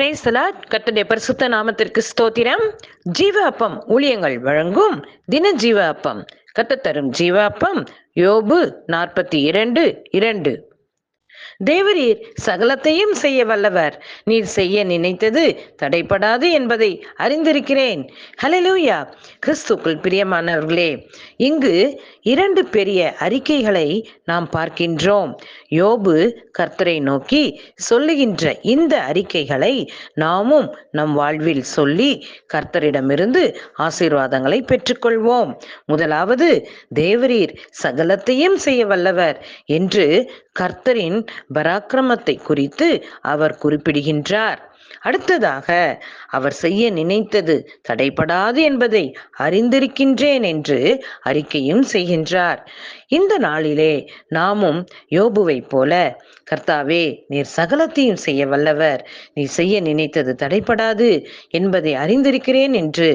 பிரேசலாட் கத்தடைய பரிசுத்த நாமத்திற்கு ஸ்தோத்திரம். ஜீவ அப்பம் ஊழியங்கள் வழங்கும் தின ஜீவ அப்பம் கத்த தரும் ஜீவ அப்பம் யோபு நாற்பத்தி இரண்டு இரண்டு. தேவரீர் சகலத்தையும் செய்ய வல்லவர். நீர் செய்ய நினைத்தது தடைப்படாது என்பதை அறிந்திருக்கிறேன். ஹலலூயா கிறிஸ்துக்குள் பிரியமானவர்களே இங்கு இரண்டு பெரிய அறிக்கைகளை நாம் பார்க்கின்றோம். யோபு கர்த்தரை நோக்கி சொல்லுகின்ற இந்த அறிக்கைகளை நாமும் நம் வாழ்வில் சொல்லி கர்த்தரிடமிருந்து ஆசீர்வாதங்களை பெற்றுக்கொள்வோம். முதலாவது தேவரீர் சகலத்தையும் செய்ய வல்லவர் என்று கர்த்தரின் பராக்கிரமத்தை குறித்து அவர் குறிப்பிடுகின்றார். அடுத்ததாக அவர் செய்ய நினைத்தது தடைபடாது என்பதை அறிந்திருக்கின்றேன் என்று அறிக்கையும் செய்கின்றார். இந்த நாளிலே நாமும் யோபுவைப் போல கர்த்தாவே நீர் சகலத்தையும் செய்ய வல்லவர். நீ செய்ய நினைத்தது தடைபடாது என்பதை அறிந்திருக்கிறேன் என்று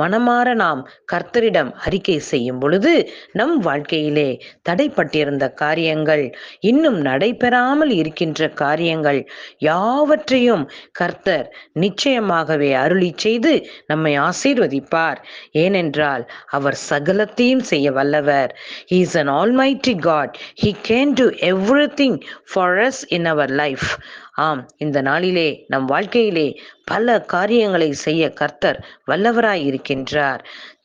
மனமாற நாம் கர்த்தரிடம் அறிக்கை செய்யும் பொழுது நம் வாழ்க்கையிலே தடைப்பட்டிருந்த காரியங்கள் இன்னும் நடைபெறாமல் இருக்கின்ற காரியங்கள் யாவற்றையும் கர்த்தர் நிச்சயமாகவே அருளி செய்து நம்மை ஆசீர்வதிப்பார். ஏனென்றால் அவர் சகலத்தையும் செய்ய வல்லவர். Is an almighty God he can do everything for us in our life ஆம் இந்த நாளிலே நம் வாழ்க்கையிலே பல காரியங்களை செய்ய கர்த்தர் வல்லவராய் இருக்கின்றார்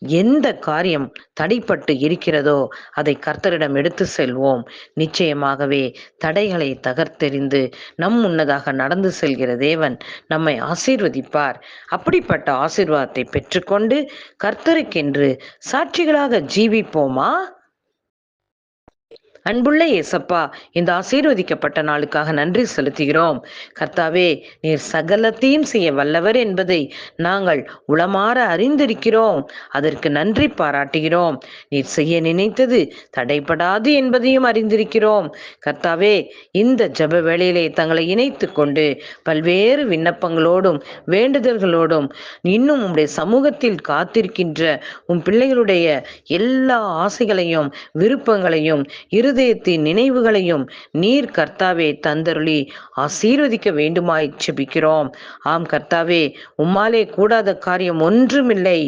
எந்த காரியம் தடைப்பட்டு இருக்கிறதோ அதை கர்த்தரிடம் எடுத்து செல்வோம். நிச்சயமாகவே தடைகளை தகர்த்தெறிந்து நம் முன்னதாக நடந்து செல்கிற தேவன் நம்மை ஆசீர்வதிப்பார். அப்படிப்பட்ட ஆசீர்வாதத்தை பெற்றுக்கொண்டு கர்த்தருக்கென்று சாட்சிகளாக ஜீவிப்போமா? அன்புள்ள ஏசப்பா இந்த ஆசீர்வதிக்கப்பட்ட நாளுக்காக நன்றி செலுத்துகிறோம். கர்த்தாவே நீர் சகலத்தையும் செய்ய வல்லவர் என்பதை நாங்கள் உளமாற அறிந்திருக்கிறோம். அதற்கு நன்றி பாராட்டுகிறோம். நீர் செய்ய நினைத்தது தடைபடாது என்பதையும் அறிந்திருக்கிறோம். கர்த்தாவே இந்த ஜப வேளையிலே தங்களை இணைத்து கொண்டு பல்வேறு விண்ணப்பங்களோடும் வேண்டுதல்களோடும் இன்னும் உம்முடைய சமூகத்தில் காத்திருக்கின்ற உன் பிள்ளைகளுடைய எல்லா ஆசைகளையும் விருப்பங்களையும் இரு இருதயத்தின் நினைவுகளையும் நீர் கர்த்தாவே தந்தருளி ஆசீர்வதிக்க வேண்டுமாய் செபிக்கிறோம் ஆம் கர்த்தாவே உம்மாலே கூடாத காரியம் ஒன்றுமில்லை.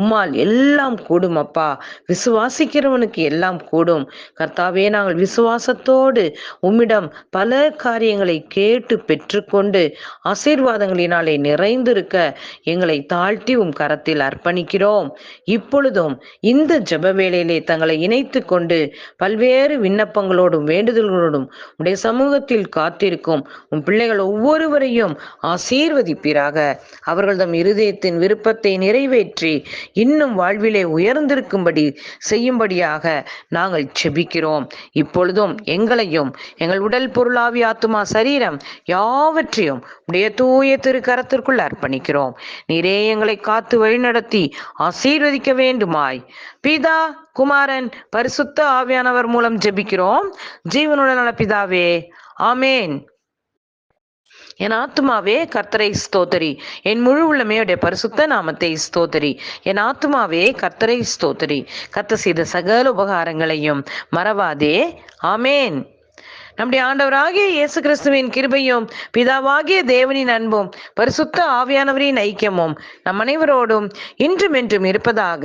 உம்மால் எல்லாம் கூடும் அப்பா. விசுவாசிக்கிறவனுக்கு எல்லாம் கூடும். கர்த்தாவே நாங்கள் விசுவாசத்தோடு உம்மிடம் பல காரியங்களை கேட்டு பெற்றுக்கொண்டு ஆசீர்வாதங்களினாலே நிறைந்திருக்க எங்களை தாழ்த்தி உம் கரத்தில் அர்ப்பணிக்கிறோம். இப்பொழுதும் இந்த ஜப வேளையிலே தங்களை இணைத்து கொண்டு பல்வேறு விண்ணப்பங்களோடும் வேண்டுதல்களோடும் உடைய சமூகத்தில் காத்திருக்கும் உன் பிள்ளைகள் ஒவ்வொருவரையும் ஆசீர்வதிப்பீராக. அவர்கள் தம் இருதயத்தின் விருப்பத்தை நிறைவேற்றி இன்னும் வாழ்விலே உயர்ந்திருக்கும்படி செய்யும்படியாக நாங்கள் செபிக்கிறோம். இப்பொழுதும் எங்களையும் எங்கள் உடல் பொருளாவி ஆத்துமா சரீரம் யாவற்றையும் உடைய தூய திருக்கரத்திற்குள் அர்ப்பணிக்கிறோம். நீரே எங்களை காத்து வழிநடத்தி ஆசீர்வதிக்க வேண்டுமாய். பிதா குமாரன் பரிசுத்த ஆவியானவர் மூலம் ஜெபிக்கிறோம். ஜீவனுடன் நல பிதாவே ஆமேன். என் ஆத்துமாவே கர்த்தரை ஸ்தோத்தரி. என் முழு உள்ளமையுடைய பரிசுத்த நாமத்தை ஸ்தோத்தரி. என் ஆத்துமாவே கர்த்தரை ஸ்தோத்தரி. கத்த செய்த சகல உபகாரங்களையும் மறவாதே. ஆமேன். நம்முடைய ஆண்டவராகிய இயேசு கிறிஸ்துவின் கிருபையும் பிதாவாகிய தேவனின் அன்பும் பரிசுத்த ஆவியானவரின் ஐக்கியமும் நம் அனைவரோடும் இன்றும் என்றும் இருப்பதாக